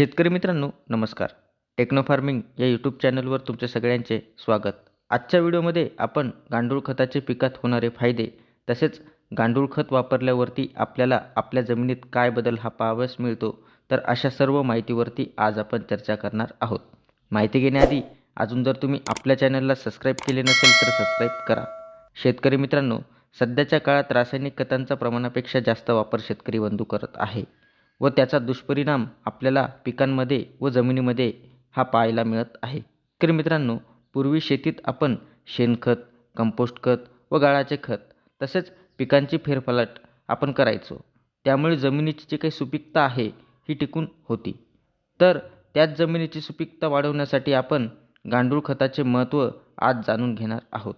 शेतकरी मित्रांनो नमस्कार. टेक्नो फार्मिंग या यूट्यूब चॅनलवर तुमचे सगळ्यांचे स्वागत. आजच्या व्हिडिओमध्ये आपण गांडूळ खताचे पिकात होणारे फायदे तसेच गांडूळ खत वापरल्यावरती आपल्याला आपल्या जमिनीत काय बदल हा पाहावयास मिळतो तर अशा सर्व माहितीवरती आज आपण चर्चा करणार आहोत. माहिती घेण्याआधी अजून जर तुम्ही आपल्या चॅनलला सबस्क्राईब केले नसेल तर सबस्क्राईब करा. शेतकरी मित्रांनो सध्याच्या काळात रासायनिक खतांचा प्रमाणापेक्षा जास्त वापर शेतकरी बंधू करत आहे. व त्याचा दुष्परिणाम आपल्याला पिकांमध्ये व जमिनीमध्ये हा पाहायला मिळत आहे. तर मित्रांनो पूर्वी शेतीत आपण शेणखत कंपोस्ट खत व गाळाचे खत तसेच पिकांची फेरफलाट आपण करायचो. त्यामुळे जमिनीची जी काही सुपीकता आहे ही टिकून होती. तर त्याच जमिनीची सुपीकता वाढवण्यासाठी आपण गांडूळ खताचे महत्त्व आज जाणून घेणार आहोत.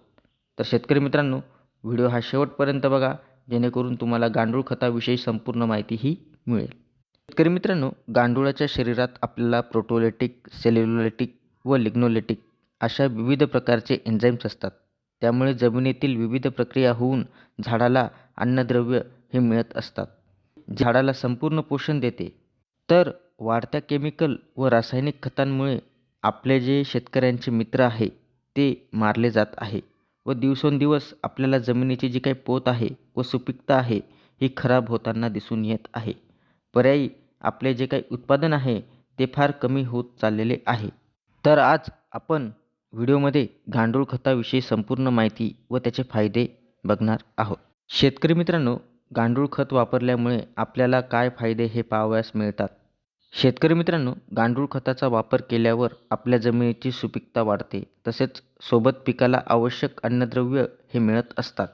तर शेतकरी मित्रांनो व्हिडिओ हा शेवटपर्यंत बघा जेणेकरून तुम्हाला गांडूळ खताविषयी संपूर्ण माहिती ही मिळेल. शेतकरी मित्रांनो गांडुळाच्या शरीरात आपल्याला प्रोटोलेटिक सेल्युलोलेटिक व लिग्नोलेटिक अशा विविध प्रकारचे एन्झाईम्स असतात. त्यामुळे जमिनीतील विविध प्रक्रिया होऊन झाडाला अन्नद्रव्य हे मिळत असतात. झाडाला संपूर्ण पोषण देते. तर वाढत्या केमिकल व रासायनिक खतांमुळे आपले जे शेतकऱ्यांचे मित्र आहे ते मारले जात आहे व दिवसेंदिवस आपल्याला जमिनीची जी काही पोत आहे व सुपीकता आहे ही खराब होताना दिसून येत आहे. पर्यायी आपले जे काही उत्पादन आहे ते फार कमी होत चाललेले आहे. तर आज आपण व्हिडिओमध्ये गांडूळ खताविषयी संपूर्ण माहिती व त्याचे फायदे बघणार आहोत. शेतकरी मित्रांनो गांडूळ खत वापरल्यामुळे आपल्याला काय फायदे हे पाहावयास मिळतात? शेतकरी मित्रांनो गांडूळ खताचा वापर केल्यावर आपल्या जमिनीची सुपीकता वाढते. तसेच सोबत पिकाला आवश्यक अन्नद्रव्य हे मिळत असतात.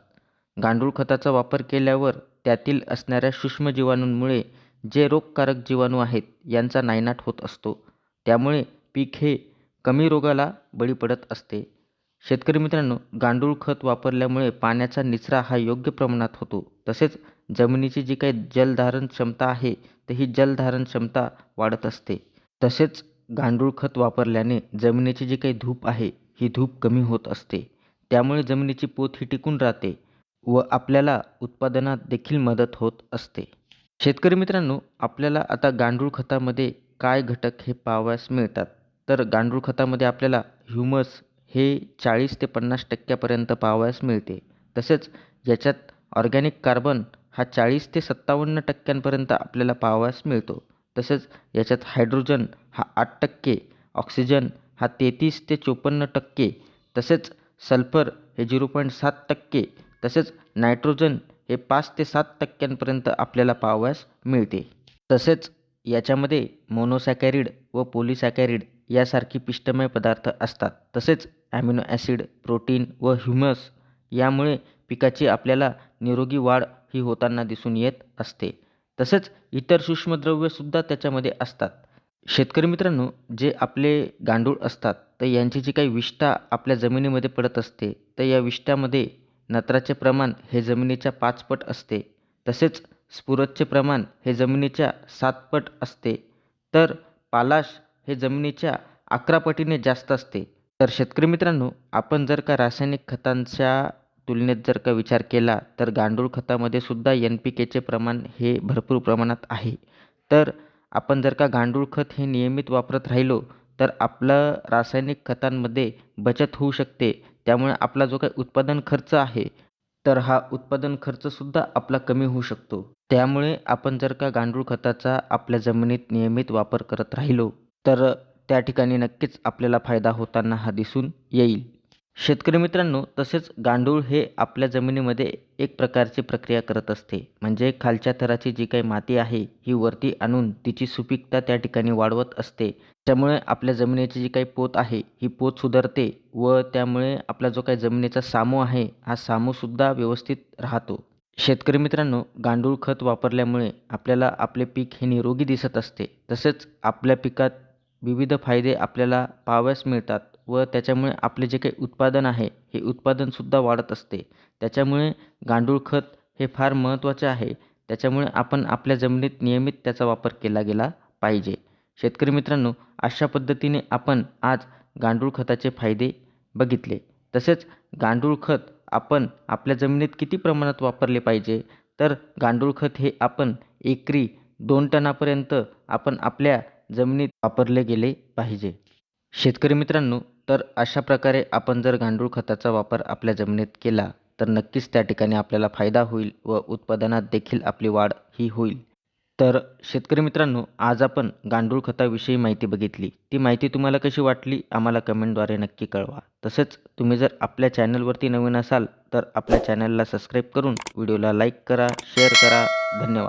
गांडूळ खताचा वापर केल्यावर त्यातील असणाऱ्या सूक्ष्म जीवाणूंमुळे जे रोगकारक जीवाणू आहेत यांचा नायनाट होत असतो. त्यामुळे पीक हे कमी रोगाला बळी पडत असते. शेतकरी मित्रांनो गांडूळ खत वापरल्यामुळे पाण्याचा निचरा हा योग्य प्रमाणात होतो. तसेच जमिनीची जी काही जलधारण क्षमता आहे तर ही जलधारण क्षमता वाढत असते. तसेच गांडूळ खत वापरल्याने जमिनीची जी काही धूप आहे ही धूप कमी होत असते. त्यामुळे जमिनीची पोत ही टिकून राहते व आपल्याला उत्पादनात देखील मदत होत असते. शेतकरी मित्रांनो आपल्याला आता गांडूळ खतामध्ये काय घटक हे पाहावयास मिळतात? तर गांडूळ खतामध्ये आपल्याला ह्युमस हे चाळीस ते पन्नास टक्क्यापर्यंत पाहावयास मिळते. तसेच याच्यात ऑर्गॅनिक कार्बन हा चाळीस ते सत्तावन्न टक्क्यांपर्यंत आपल्याला पाहावयास मिळतो. तसेच याच्यात हायड्रोजन हा आठ टक्के ऑक्सिजन हा तेहतीस ते चोपन्न टक्के तसेच सल्फर हे झिरो पॉईंट सात टक्के तसेच नायट्रोजन हे पाच ते सात टक्क्यांपर्यंत आपल्याला पाहावयास मिळते. तसेच याच्यामध्ये मोनोसॅकॅरिड व पोलिसॅकॅरिड यासारखी पिष्टमय पदार्थ असतात. तसेच ॲमिनो ॲसिड प्रोटीन व ह्युमस यामुळे पिकाची आपल्याला निरोगी वाढ ही होताना दिसून येत असते. तसेच इतर सूक्ष्मद्रव्यसुद्धा त्याच्यामध्ये असतात. शेतकरी मित्रांनो जे आपले गांडूळ असतात तर यांची जी काही विष्ठा आपल्या जमिनीमध्ये पडत असते तर या विष्ठामध्ये नत्राचे प्रमाण हे जमिनीच्या पाच पट असते. तसेच स्फुरदचे प्रमाण हे जमिनीच्या सात पट असते. तर पालाश हे जमिनीच्या अकरा पटीने जास्त असते. तर शेतकरी मित्रांनो आपण जर का रासायनिक खतांच्या तुलनेत जर का विचार केला तर गांडूळ खतामध्ये सुद्धा एन पी केचे प्रमाण हे भरपूर प्रमाणात आहे. तर आपण जर का गांडूळ खत हे नियमित वापरत राहिलो तर आपलं रासायनिक खतांमध्ये बचत होऊ शकते. त्यामुळे आपला जो काही उत्पादन खर्च आहे तर हा उत्पादन खर्चसुद्धा आपला कमी होऊ शकतो. त्यामुळे आपण जर का गांडूळ खताचा आपल्या जमिनीत नियमित वापर करत राहिलो तर त्या ठिकाणी नक्कीच आपल्याला फायदा होताना हा दिसून येईल. शेतकरी मित्रांनो तसेच गांडूळ हे आपल्या जमिनीमध्ये एक प्रकारची प्रक्रिया करत असते. म्हणजे खालच्या थराची जी काही माती आहे ही वरती आणून तिची सुपीकता त्या ठिकाणी वाढवत असते. त्यामुळे आपल्या जमिनीची जी काही पोत आहे ही पोत सुधारते व त्यामुळे आपला जो काही जमिनीचा सामू आहे हा सामूसुद्धा व्यवस्थित राहतो. शेतकरी मित्रांनो गांडूळ खत वापरल्यामुळे आपल्याला आपले पीक हे निरोगी दिसत असते. तसेच आपल्या पिकात विविध फायदे आपल्याला पाहावयास मिळतात. व त्याच्यामुळे आपले जे काही उत्पादन आहे हे उत्पादनसुद्धा वाढत असते. त्याच्यामुळे गांडूळ खत हे फार महत्त्वाचे आहे. त्याच्यामुळे आपण आपल्या जमिनीत नियमित त्याचा वापर केला गेला पाहिजे. शेतकरी मित्रांनो अशा पद्धतीने आपण आज गांडूळ खताचे फायदे बघितले. तसेच गांडूळ खत आपण आपल्या जमिनीत किती प्रमाणात वापरले पाहिजे? तर गांडूळ खत हे आपण एकरी दोन टनापर्यंत आपण आपल्या जमिनीत वापरले गेले पाहिजे. शेतकरी मित्रांनो तर अशा प्रकारे आपण जर गांडूळ खताचा वापर आपल्या जमिनीत केला तर नक्कीच त्या ठिकाणी आपल्याला फायदा होईल व उत्पादनात देखील आपली वाढ ही होईल. तर शेतकरी मित्रांनो आज आपण गांडूळ खताविषयी माहिती बघितली. ती माहिती तुम्हाला कशी वाटली आम्हाला कमेंटद्वारे नक्की कळवा. तसेच तुम्ही जर आपल्या चॅनलवरती नवीन असाल तर आपल्या चॅनलला सबस्क्राईब करून व्हिडिओला लाईक करा शेअर करा. धन्यवाद.